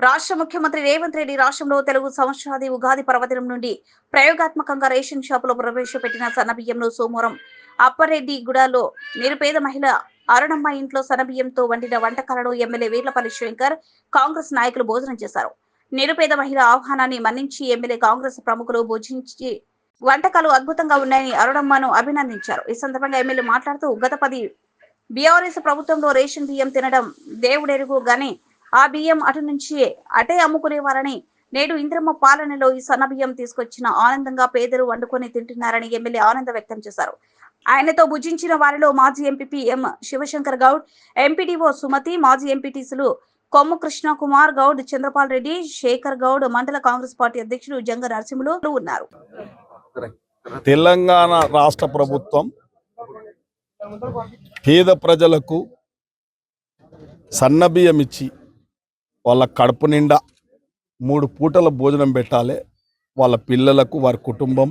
రాష్ట్ర ముఖ్యమంత్రి రేవంత్ రెడ్డి రాష్ట్రంలో తెలుగు సంవత్సరాది ఉగాది పర్వదినం నుండి ప్రయోగాత్మకంగా రేషన్ షాపులో ప్రవేశపెట్టిన సన్నబియ్యంను సోమవారం అప్పారెడ్డి గుడాలో నిరుపేద మహిళ అరుణమ్మ ఇంట్లో సన్నబియ్యంతో వండిన వంటకాలను ఎమ్మెల్యే వీర్లపల్లి శంకర్ కాంగ్రెస్ నాయకులు భోజనం చేశారు. నిరుపేద మహిళ ఆహ్వానాన్ని మన్నించి ఎమ్మెల్యే కాంగ్రెస్ ప్రముఖులు భోజించి వంటకాలు అద్భుతంగా ఉన్నాయని అరుణమ్మను అభినందించారు. ఈ సందర్భంగా ఎమ్మెల్యే మాట్లాడుతూ గత పది బీఆర్ఎస్ ప్రభుత్వంలో రేషన్ బియ్యం తినడం దేవుడెరుగు గాని ఆ బియ్యం అటు నుంచి అటే అమ్ముకునేవారని నేడు ఇంద్రమ్మ పాలనలో ఈ సన్న బియ్యం తీసుకొచ్చిన ఆనందంగా పేదలు వండుకొని తింటున్నారని ఎమ్మెల్యే ఆనందం వ్యక్తం చేశారు. ఆయనతో భుజించిన వారిలో మాజీ MPP M Shivashankar Goud MPDO Sumathi మాజీ ఎంపీటీసులు కొమ్ము కృష్ణ కుమార్ గౌడ్ చంద్రపాల్ రెడ్డి శేఖర్ గౌడ్ మండల కాంగ్రెస్ పార్టీ అధ్యక్షుడు జంగ నరసింహులు ఉన్నారు. తెలంగాణ రాష్ట్ర ప్రభుత్వం పేద ప్రజలకు సన్నబియ్యం ఇచ్చి వాళ్ళ కడుపు నిండా మూడు పూటల భోజనం పెట్టాలి. వాళ్ళ పిల్లలకు వారి కుటుంబం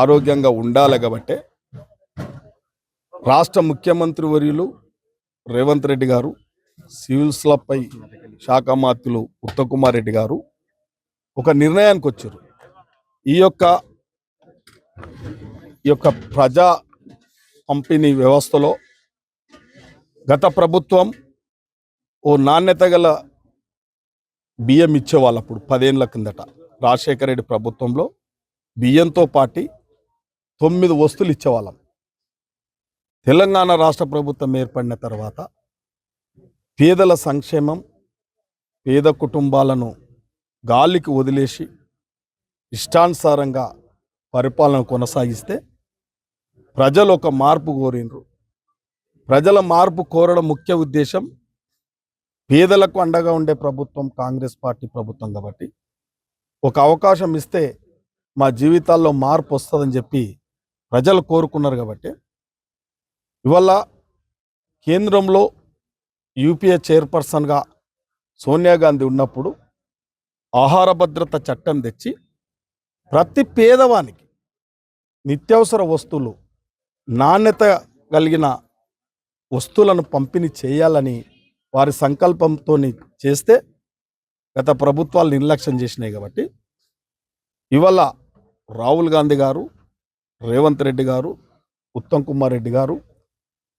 ఆరోగ్యంగా ఉండాలి కాబట్టి రాష్ట్ర ముఖ్యమంత్రి వర్యులు రేవంత్ రెడ్డి గారు సివిల్స్లపై శాఖ మాత్రులు ఉత్తకుమార్ రెడ్డి గారు ఒక నిర్ణయానికి వచ్చారు. ఈ యొక్క ఈ యొక్క ప్రజా పంపిణీ వ్యవస్థలో గత ప్రభుత్వం ఓ నాణ్యత గల బియ్యం ఇచ్చేవాళ్ళు అప్పుడు పదేళ్ళ కిందట. రాజశేఖర రెడ్డి ప్రభుత్వంలో బియ్యంతో పాటి తొమ్మిది వస్తువులు ఇచ్చేవాళ్ళం. తెలంగాణ రాష్ట్ర ప్రభుత్వం ఏర్పడిన తర్వాత పేదల సంక్షేమం పేద కుటుంబాలను గాలికి వదిలేసి ఇష్టానుసారంగా పరిపాలన కొనసాగిస్తే ప్రజలు ఒక మార్పు కోరినరు ప్రజల మార్పు కోరడం ముఖ్య ఉద్దేశం పేదలకు అండగా ఉండే ప్రభుత్వం కాంగ్రెస్ పార్టీ ప్రభుత్వం కాబట్టి ఒక అవకాశం ఇస్తే మా జీవితాల్లో మార్పు వస్తుందని చెప్పి ప్రజలు కోరుకున్నారు కాబట్టి ఇవాళ కేంద్రంలో యూపీఏ చైర్పర్సన్గా సోనియా గాంధీ ఉన్నప్పుడు ఆహార భద్రత చట్టం తెచ్చి ప్రతి పేదవానికి నిత్యావసర వస్తువులు నాణ్యత కలిగిన వస్తువులను పంపిణీ చేయాలని వారి సంకల్పంతో చేస్తే గత ప్రభుత్వాలు నిర్లక్ష్యం చేసినాయి కాబట్టి ఇవాళ రాహుల్ గాంధీ గారు రేవంత్ రెడ్డి గారు ఉత్తమ్ కుమార్ రెడ్డి గారు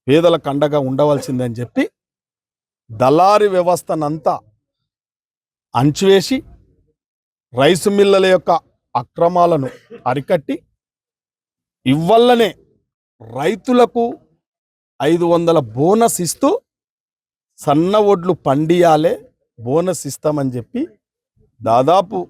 పేదల కండగా ఉండవలసిందని చెప్పి దళారి వ్యవస్థనంతా అంచువేసి రైసు మిల్లల యొక్క అక్రమాలను అరికట్టి ఇవ్వల్లనే రైతులకు ఐదు వందల బోనస్ ఇస్తూ సన్న ఒడ్లు పండియాలే బోనస్ ఇస్తామని చెప్పి దాదాపు